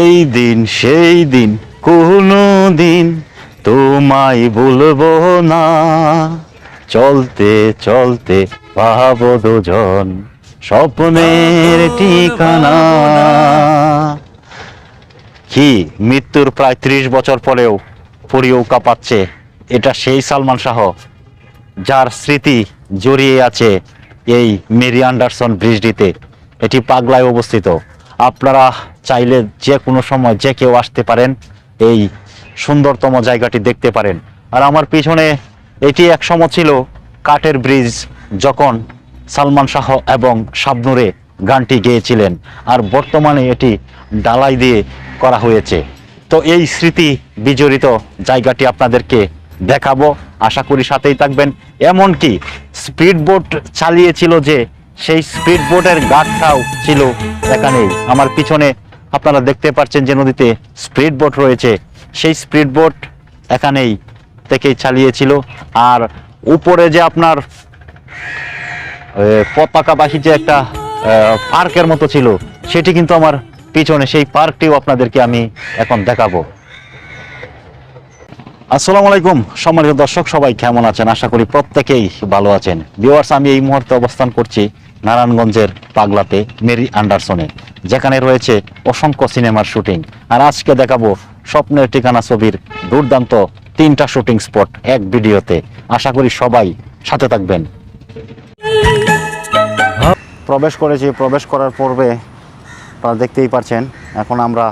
এই দিন, সেই দিন, কোনো দিন তোমায় ভুলবো না। চলতে চলতে পাবো দুজন স্বপ্নের ঠিকানা। কি, মৃত্যুর প্রায় ত্রিশ বছর পরেও পরিও কাঁপাচ্ছে। এটা সেই সালমান শাহ, যার স্মৃতি জড়িয়ে আছে এই মেরি আন্ডারসন ব্রিজটিতে। এটি পাগলায় অবস্থিত। আপনারা চাইলে যে কোনো সময় যে কেউ আসতে পারেন এই সুন্দরতম জায়গাটি দেখতে পারেন। আর আমার পিছনে এটি এক সময় ছিল কাঠের ব্রিজ যখন সালমান শাহ এবং শাবনুরে গানটি গেয়েছিলেন, আর বর্তমানে এটি ডালাই দিয়ে করা হয়েছে। তো এই স্মৃতি বিজড়িত জায়গাটি আপনাদেরকে দেখাবো। আশা করি সাথেই থাকবেন। এমনকি স্পিড বোট চালিয়েছিল যে সেই স্পিড বোটের গাঠটাও ছিল এখানেই আমার পিছনে আপনারা দেখতে পাচ্ছেন যে নদীতে স্পিড বোট রয়েছে। সেই স্পিড বোট এখানেই থেকেই চালিয়েছিল। আর উপরে যে আপনার এ, পতাকাবাসী যে একটা পার্কের মতো ছিল সেটি কিন্তু আমার পিছনে সেই পার্কটিও আপনাদেরকে আমি এখন দেখাবো। আসসালামু আলাইকুম সম্মানিত দর্শক সবাই কেমন আছেন? আশা করি প্রত্যেকেই ভালো আছেন। ভিউয়ার্স আমি এই মুহূর্তে অবস্থান করছি নারায়ণগঞ্জের পাগলাতে মেরি আন্ডারসনে যেখানে রয়েছে অসংখ্য সিনেমার শুটিং। আর আজকে দেখাবো স্বপ্নের ঠিকানা ছবির দুর্দান্ত তিনটা শুটিং স্পট এক ভিডিওতে। আশা করি সবাই সাথে থাকবেন। প্রবেশ করেছি, প্রবেশ করার পূর্বে আপনারা দেখতেই পারছেন, এখন আমরা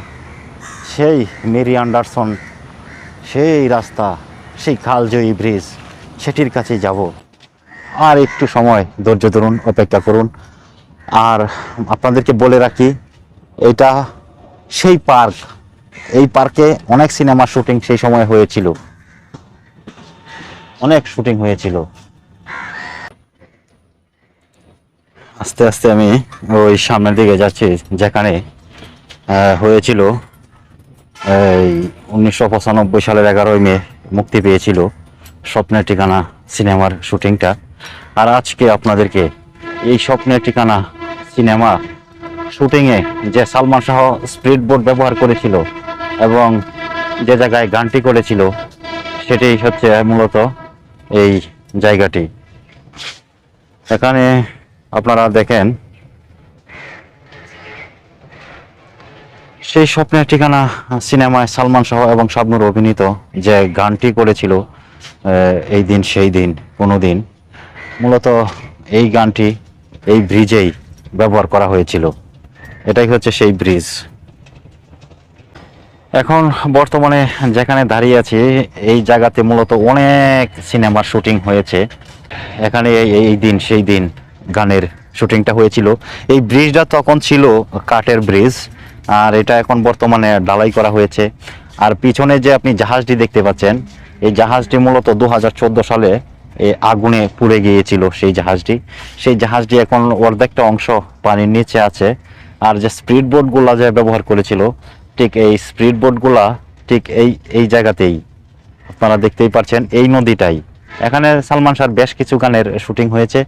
সেই মেরি আন্ডারসন সেই রাস্তা, সেই খালজয়ী ব্রিজ, সেটির কাছে যাব। আর একটু সময়, ধৈর্য ধরুন, অপেক্ষা করুন। আর আপনাদেরকে বলে রাখি, এটা সেই পার্ক। এই পার্কে অনেক সিনেমার শুটিং সেই সময় হয়েছিল। অনেক শুটিং হয়েছিল। আস্তে আস্তে আমি ওই সামনের দিকে যাচ্ছি, যেখানে হয়েছিল, এই উনিশশো পঁচানব্বই সালের এগারোই মে মুক্তি পেয়েছিল। স্বপ্নের ঠিকানা সিনেমার শুটিংটা। আর আজকে আপনাদেরকে এই স্বপ্নের ঠিকানা সিনেমা শুটিংয়ে যে সালমান শাহ স্পিড বোর্ড ব্যবহার করেছিল এবং যে জায়গায় গানটি করেছিল সেটি হচ্ছে মূলত এই জায়গাটি। এখানে আপনারা দেখেন, সেই স্বপ্নের ঠিকানা সিনেমায় সালমান শাহ এবং শাবনুর অভিনীত যে গানটি করেছিল এই দিন, সেই দিন, কোনো দিন। মূলত এই গানটি, এই ব্রিজেই ব্যবহার করা হয়েছিল। এটাই হচ্ছে সেই ব্রিজ। এখন বর্তমানে যেখানে দাঁড়িয়ে আছি, এই জায়গাতে মূলত অনেক সিনেমার শুটিং হয়েছে। এখানে এই- দিন, সেই দিন গানের শুটিংটা হয়েছিল। এই ব্রিজটা তখন ছিল কাঠের ব্রিজ, আর এটা এখন বর্তমানে ডালাই করা হয়েছে। আর পিছনে যে আপনি জাহাজটি দেখতে পাচ্ছেন, এই জাহাজটি মূলত দু হাজার চোদ্দ সালে আগুনে পুড়ে গিয়েছিল সেই জাহাজটি। সেই জাহাজটি এখন অর্ধেকটা অংশ পানির নিচে আছে। আর যে স্পিড বোটগুলা যে ব্যবহার করেছিল, ঠিক এই স্পিড বোটগুলা ঠিক এই এই জায়গাতেই। আপনারা দেখতেই পাচ্ছেন এই নদীটাই। এখানে সালমান শাহর বেশ কিছু গানের শুটিং হয়েছে।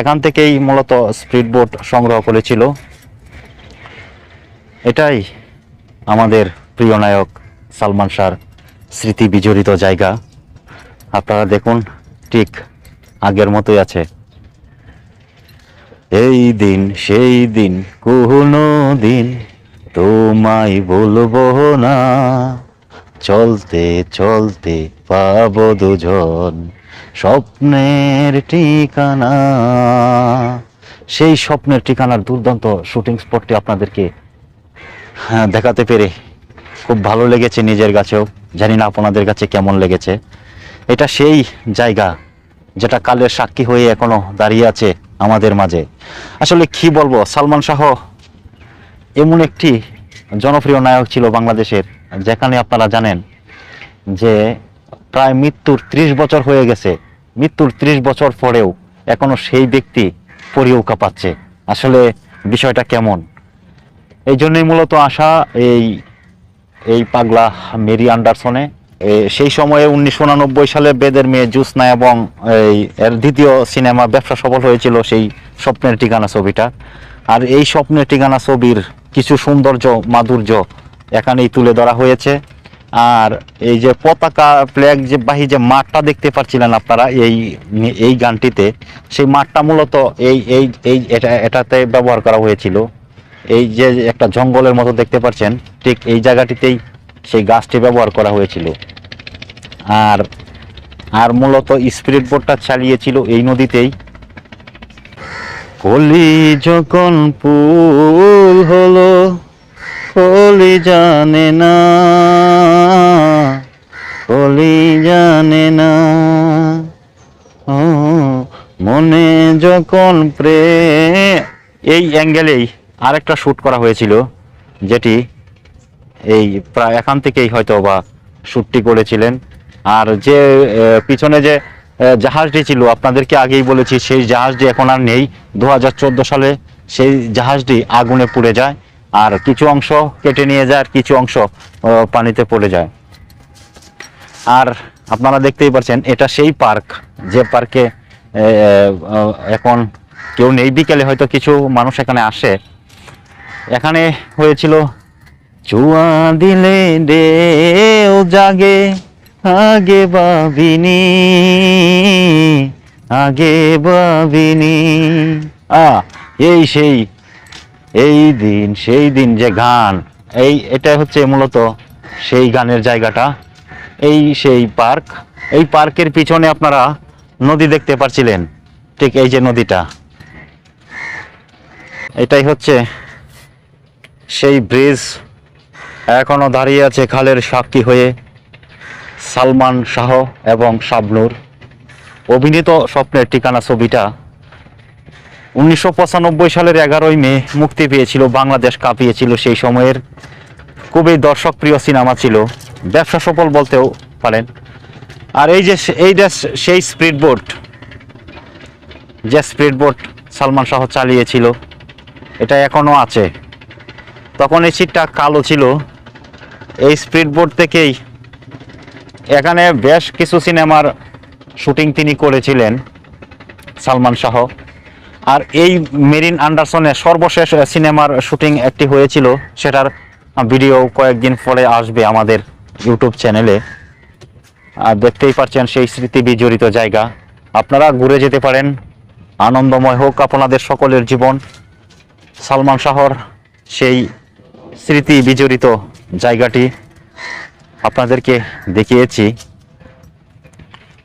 এখান থেকেই মূলত স্পিড বোট সংগ্রহ করেছিল। এটাই আমাদের প্রিয় নায়ক সালমান শাহর স্মৃতি বিজড়িত জায়গা। আপনারা দেখুন ঠিক আগের মতোই আছে। এই দিন সেই দিন কোনো দিন তোমায় বলব না। চলতে চলতে পাব দুজন স্বপ্নের ঠিকানা। সেই স্বপ্নের ঠিকানার দুর্দান্ত শুটিং স্পটটি আপনাদেরকে হ্যাঁ, দেখাতে পেরে খুব ভালো লেগেছে নিজের কাছেও। জানি না আপনাদের কাছে কেমন লেগেছে। এটা সেই জায়গা যেটা কালের সাক্ষী হয়ে এখনও দাঁড়িয়ে আছে আমাদের মাঝে। আসলে কি বলব, সালমান শাহ এমন একটি জনপ্রিয় নায়ক ছিল বাংলাদেশের, যেখানে আপনারা জানেন যে প্রায় মৃত্যুর ত্রিশ বছর হয়ে গেছে। মৃত্যুর ত্রিশ বছর পরেও এখনও সেই ব্যক্তি পরিউকা পাচ্ছে। আসলে বিষয়টা কেমন? এই জন্যই মূলত আসা এই এই পাগলা মেরি আন্ডারসনে সেই সময়ে উনিশশো সালে বেদের মেয়ে জুসনা এবং এই, এর দ্বিতীয় সিনেমা ব্যবসা সফল হয়েছিল সেই স্বপ্নের ঠিকানা ছবিটা। আর এই স্বপ্নের ঠিকানা ছবির কিছু সৌন্দর্য, মাধুর্য এখানেই তুলে ধরা হয়েছে। আর এই যে পতাকা ফ্ল্যাগ যে বাহি যে মাঠটা দেখতে পাচ্ছিলেন আপনারা এই এই গানটিতে, সেই মাঠটা মূলত এই এই এই এটা, এটাতে ব্যবহার করা হয়েছিল। এই যে একটা জঙ্গলের মতো দেখতে পাচ্ছেন ঠিক এই জায়গাটিতেই সেই গাছটি ব্যবহার করা হয়েছিল। আর আর মূলত স্পিরিট বোটটা চালিয়েছিল এই নদীতেই। কলি যখন পুল হলো কলি জানে না কলি জানে না। মনে যখন প্রে এই অ্যাঙ্গেলেই আরেকটা শ্যুট করা হয়েছিল যেটি এই প্রায় এখান থেকেই হয়তো বা শ্যুটটি করেছিলেন। আর যে পিছনে যে জাহাজটি ছিল, আপনাদেরকে আগেই বলেছি, সেই জাহাজটি এখন আর নেই। দু হাজার চোদ্দ সালে সেই জাহাজটি আগুনে পুড়ে যায়, আর কিছু অংশ কেটে নিয়ে যায়, আর কিছু অংশ পানিতে পড়ে যায়। আর আপনারা দেখতেই পাচ্ছেন, এটা সেই পার্ক, যে পার্কে এখন কেউ নেই। বিকেলে হয়তো কিছু মানুষ এখানে আসে। এখানে হয়েছিল চুয়া দিলে ডেও জাগে, আগে ভাবিনি আগে ভাবিনি। আ, এই সেই, এই দিন, সেই দিন যে গান, এই এটা হচ্ছে মূলত সেই গানের জায়গাটা। এই সেই পার্ক, এই পার্কের পিছনে আপনারা নদী দেখতে পাচ্ছিলেন ঠিক এই যে নদীটা। এটাই হচ্ছে সেই ব্রিজ এখনও দাঁড়িয়ে আছে খালের সাক্ষী হয়ে সালমান শাহ এবং শাবনুর। অভিনীত স্বপ্নের ঠিকানা ছবিটা উনিশশো পঁচানব্বই সালের এগারোই মে মুক্তি পেয়েছিল, বাংলাদেশ কাঁপিয়েছিল সেই সময়ের। খুবই দর্শকপ্রিয় সিনেমা ছিল। ব্যবসা সফল বলতেও পারেন। আর এই যে এই যে সেই স্পিড বোট যে স্পিড বোট সালমান শাহ চালিয়েছিল, এটা এখনও আছে। তখন এই সিটটা কালো ছিল। এই স্পিড বোট থেকেই। এখানে বেশ কিছু সিনেমার শুটিং তিনি করেছিলেন, সালমান শাহ। আর এই মেরিন আন্ডারসনের সর্বশেষ সিনেমার শুটিং একটি হয়েছিল, সেটার ভিডিও কয়েকদিন পরে আসবে আমাদের ইউটিউব চ্যানেলে। আর দেখতেই পাচ্ছেন সেই স্মৃতি বিজড়িত জায়গা। আপনারা ঘুরে যেতে পারেন, আনন্দময় হোক আপনাদের সকলের জীবন। সালমান শাহর সেই স্মৃতি বিজড়িত জায়গাটি আপনাদেরকে দেখিয়েছি।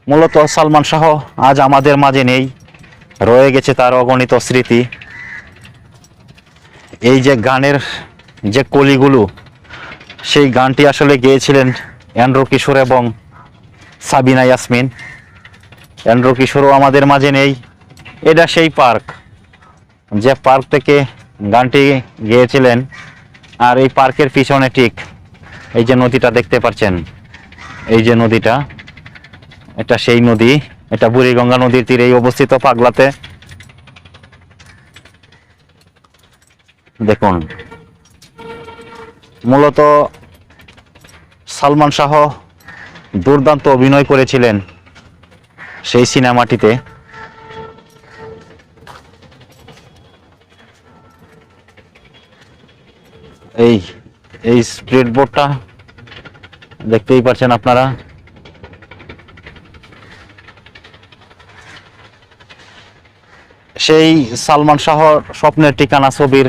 মূলত সালমান শাহ আজ আমাদের মাঝে নেই, রয়ে গেছে তার অগণিত স্মৃতি। এই যে গানের যে কলিগুলো, সেই গানটি আসলে গেয়েছিলেন অ্যান্ড্রু কিশোর এবং সাবিনা ইয়াসমিন। অ্যান্ড্রু কিশোরও আমাদের মাঝে নেই, এটা সেই পার্ক। যে পার্ক থেকে গানটি গেয়েছিলেন আর এই পার্কের পিছনে ঠিক এই যে নদীটা দেখতে পাচ্ছেন, এই যে নদীটা, এটা সেই নদী, এটা বুড়িগঙ্গা নদীর তীরেই অবস্থিত পাগলাতে। দেখুন, মূলত সালমান শাহ দুর্দান্ত অভিনয় করেছিলেন সেই সিনেমাটিতে। এই এই স্প্রিড বোর্ডটা, দেখতেই পাচ্ছেন আপনারা। সেই সালমান শাহ স্বপ্নের ঠিকানা ছবির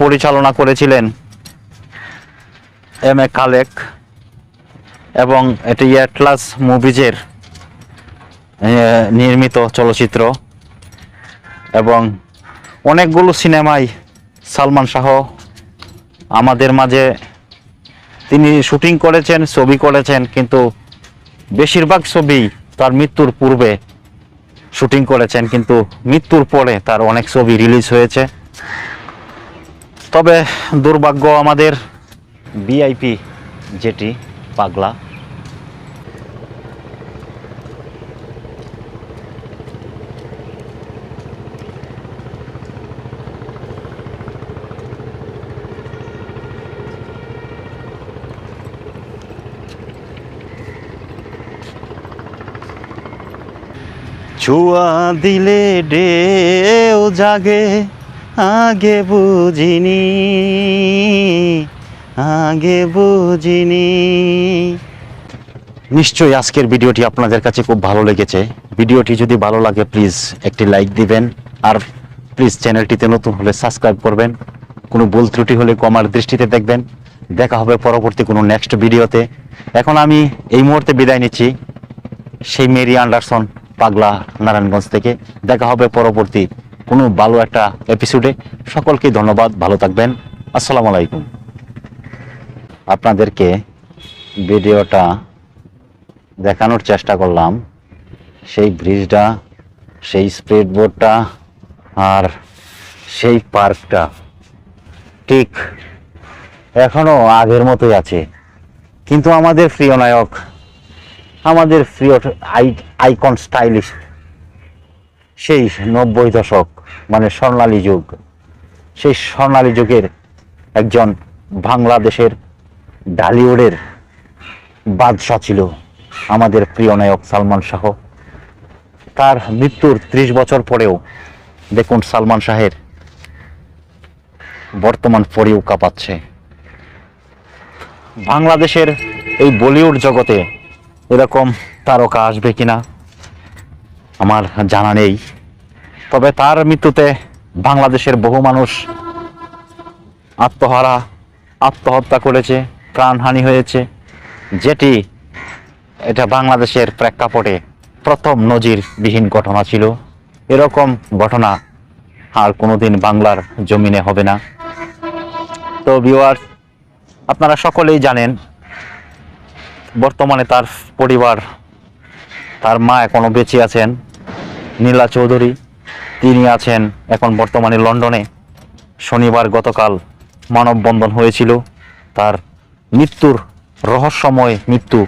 পরিচালনা করেছিলেন এম এ কালেক এবং এটি অ্যাটলাস মুভিজের নির্মিত চলচ্চিত্র এবং অনেকগুলো সিনেমায় সালমান শাহ আমাদের মাঝে তিনি শুটিং করেছেন, ছবি করেছেন, কিন্তু বেশিরভাগ ছবি তার মৃত্যুর পূর্বে শুটিং করেছেন, কিন্তু মৃত্যুর পরে তার অনেক ছবি রিলিজ হয়েছে। তবে দুর্ভাগ্য আমাদের বিআইপি যেটি পাগলা ছুয়া দিলে ডেও জাগে, আগে বুঝিনি আগে বুঝিনি। নিশ্চয়ই আজকের ভিডিওটি আপনাদের কাছে খুব ভালো লেগেছে। ভিডিওটি যদি ভালো লাগে প্লিজ একটি লাইক দিবেন, আর প্লিজ চ্যানেলটিতে নতুন হলে সাবস্ক্রাইব করবেন। কোনো ভুল ত্রুটি হলে কমার দৃষ্টিতে দেখবেন। দেখা হবে পরবর্তী কোনো নেক্সট ভিডিওতে এখন আমি এই মুহূর্তে বিদায় নিচ্ছি। সেই মেরি আন্ডারসন পাগলা নারায়ণগঞ্জ থেকে। দেখা হবে পরবর্তী কোনো ভালো একটা এপিসোডে সকলকে ধন্যবাদ, ভালো থাকবেন। আসসালামু আলাইকুম। আপনাদেরকে ভিডিওটা দেখানোর চেষ্টা করলাম। সেই ব্রিজটা সেই স্পিড বোটটা আর সেই পার্কটা ঠিক এখনও আগের মতোই আছে। কিন্তু আমাদের প্রিয় নায়ক আমাদের প্রিয় আই আইকন স্টাইলিশ সেই নব্বই দশক মানে স্বর্ণালী যুগ। সেই স্বর্ণালী যুগের একজন বাংলাদেশের ডালিউডের বাদশাহ ছিল আমাদের প্রিয় নায়ক সালমান শাহ। তার মৃত্যুর ত্রিশ বছর পরেও দেখুন সালমান শাহের বর্তমান পরেও কাঁপাচ্ছে। বাংলাদেশের এই বলিউড জগতে এরকম তারকা আসবে কিনা আমার জানা নেই। তবে তার মৃত্যুতে বাংলাদেশের বহু মানুষ আত্মহারা, আত্মহত্যা করেছে, প্রাণহানি হয়েছে, যেটি এটা বাংলাদেশের প্রেক্ষাপটে প্রথম নজিরবিহীন ঘটনা ছিল। এরকম ঘটনা আর কোনোদিন বাংলার জমিনে হবে না। তো ভিউয়ার্স আপনারা সকলেই জানেন বর্তমানে তার পরিবার, তার মা এখনও বেঁচে আছেন। নীলা চৌধুরী, তিনি আছেন এখন বর্তমানে লন্ডনে। শনিবার গতকাল মানববন্ধন হয়েছিল। তার মৃত্যুর রহস্যময় মৃত্যু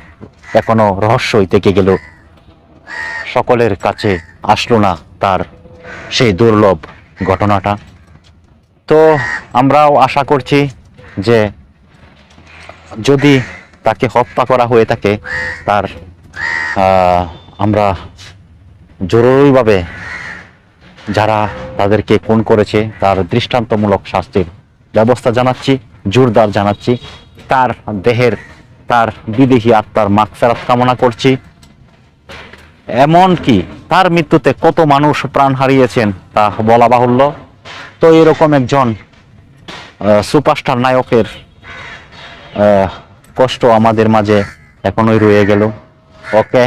এখনও রহস্যই থেকে গেল। সকলের কাছে আসলো না তার সেই দুর্লভ ঘটনাটা। তো আমরাও আশা করছি যে যদি তাকে হত্যা করা হয়ে থাকে, তার আমরা জরুরিভাবে যারা তাদেরকে খুন করেছে, তার দৃষ্টান্তমূলক শাস্তির ব্যবস্থা জানাচ্ছি, জোরদার জানাচ্ছি। তার দেহের, তার বিদেহী আত্মার মাগফেরাত কামনা করছি। এমন কি তার মৃত্যুতে কত মানুষ প্রাণ হারিয়েছেন তা বলা বাহুল্য। তো এরকম একজন সুপারস্টার নায়কের কষ্ট আমাদের মাঝে এখনোই রয়ে গেল। ওকে?